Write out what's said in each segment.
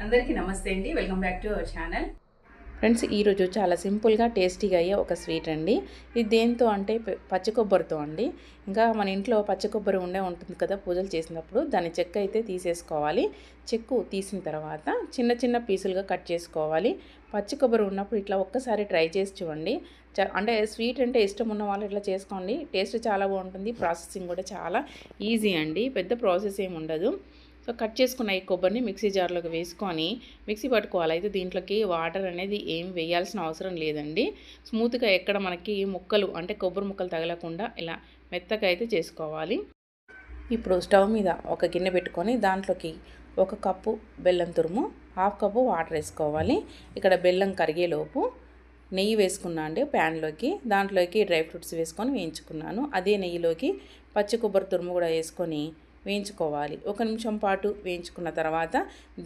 అందరికీ నమస్తే అండి. Welcome back to our channel friends ఈరోజు చాలా సింపుల్గా టేస్టీగా అయ్యే ఒక స్వీట్ అండి. ఇది దేంతో అంటే పచ్చి కొబ్బరితో అండి. ఇంకా మన ఇంట్లో పచ్చి కొబ్బరి ఉండే ఉంటుంది కదా పూజలు చేసినప్పుడు దాని చెక్క అయితే తీసేసుకోవాలి. చెక్కు తీసిన తర్వాత చిన్న చిన్న పీసులుగా కట్ చేసుకోవాలి. పచ్చి కొబ్బరి ఉన్నప్పుడు ఇట్లా ఒక్కసారి ట్రై చేసి చూడండి. చ- అంటే స్వీట్ అంటే ఇష్టం ఉన్న వాళ్ళు ఇట్లా చేసుకోండి. టేస్ట్ చాలా బాగుంటుంది ప్రాసెసింగ్ కూడా చాలా ఈజీ అండి. పెద్ద ప్రాసెస్ ఏమి ఉండదు. సో కట్ చేసుకున్న ఈ కొబ్బరిని మిక్సీ జార్లోకి వేసుకొని మిక్సీ పట్టుకోవాలి. అయితే దీంట్లోకి వాటర్ అనేది ఏం వేయాల్సిన అవసరం లేదండి. స్మూత్గా ఎక్కడ మనకి ముక్కలు అంటే కొబ్బరి ముక్కలు తగలకుండా ఇలా మెత్తగా అయితే చేసుకోవాలి. ఇప్పుడు స్టవ్ మీద ఒక గిన్నె పెట్టుకొని దాంట్లోకి ఒక కప్పు బెల్లం తురుము హాఫ్ కప్పు వాటర్ వేసుకోవాలి. ఇక్కడ బెల్లం కరిగేలోపు నెయ్యి వేసుకున్నా అండి ప్యాన్లోకి. దాంట్లోకి డ్రై ఫ్రూట్స్ వేసుకొని వేయించుకున్నాను. అదే నెయ్యిలోకి పచ్చి కొబ్బరి తురుము కూడా వేసుకొని వేయించుకోవాలి. ఒక నిమిషం పాటు వేయించుకున్న తర్వాత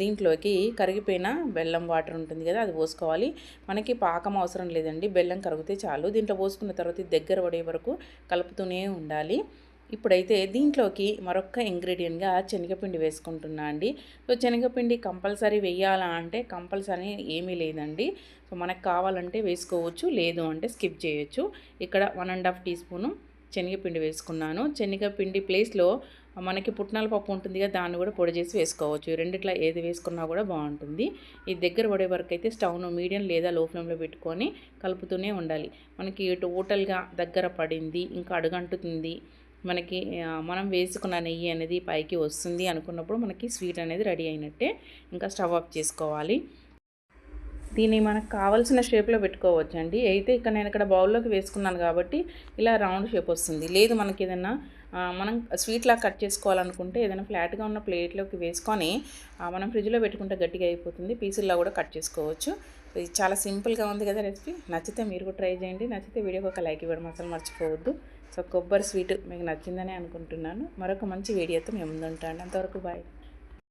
దీంట్లోకి కరిగిపోయిన బెల్లం వాటర్ ఉంటుంది కదా అది పోసుకోవాలి. మనకి పాకం అవసరం లేదండి. బెల్లం కరిగితే చాలు. దీంట్లో పోసుకున్న తర్వాత దగ్గర పడే వరకు కలుపుతూనే ఉండాలి. ఇప్పుడైతే దీంట్లోకి మరొక ఇంగ్రీడియంట్గా శనగపిండి వేసుకుంటున్నా అండి. సో శనగపిండి కంపల్సరీ వేయాలా అంటే కంపల్సరీ ఏమీ లేదండి. సో మనకు కావాలంటే వేసుకోవచ్చు లేదు అంటే స్కిప్ చేయొచ్చు. ఇక్కడ one and half teaspoon శనగపిండి వేసుకున్నాను. శనగపిండి ప్లేస్లో మనకి పుట్నాల పప్పు ఉంటుంది కదా దాన్ని కూడా పొడి చేసి వేసుకోవచ్చు. రెండిట్లో ఏది వేసుకున్నా కూడా బాగుంటుంది. ఇది దగ్గర పడే వరకు అయితే స్టవ్ను మీడియం లేదా లో ఫ్లేమ్లో పెట్టుకొని కలుపుతూనే ఉండాలి. మనకి ఇటు ఊటల్గా దగ్గర పడింది ఇంకా అడుగంటుతుంది మనకి మనం వేసుకున్న నెయ్యి అనేది పైకి వస్తుంది అనుకున్నప్పుడు మనకి స్వీట్ అనేది రెడీ అయినట్టే ఇంకా స్టవ్ ఆఫ్ చేసుకోవాలి. దీన్ని మనకు కావాల్సిన షేప్లో పెట్టుకోవచ్చు అండి అయితే ఇక్కడ నేను ఇక్కడ బౌల్లోకి వేసుకున్నాను కాబట్టి ఇలా రౌండ్ షేప్ వస్తుంది. లేదు మనకి ఏదైనా మనం స్వీట్లా కట్ చేసుకోవాలనుకుంటే ఏదైనా ఫ్లాట్గా ఉన్న ప్లేట్లోకి వేసుకొని మనం ఫ్రిడ్జ్లో పెట్టుకుంటే గట్టిగా అయిపోతుంది. పీసుల్లో కూడా కట్ చేసుకోవచ్చు. ఇది చాలా సింపుల్గా ఉంది కదా రెసిపీ. నచ్చితే మీరు కూడా ట్రై చేయండి. నచ్చితే వీడియోకి ఒక లైక్ ఇవ్వడం అసలు మర్చిపోవద్దు. సో కొబ్బరి స్వీట్ మీకు నచ్చిందని అనుకుంటున్నాను. మరొక మంచి వీడియోతో మేము ముందుంటాను అంతవరకు బాయ్.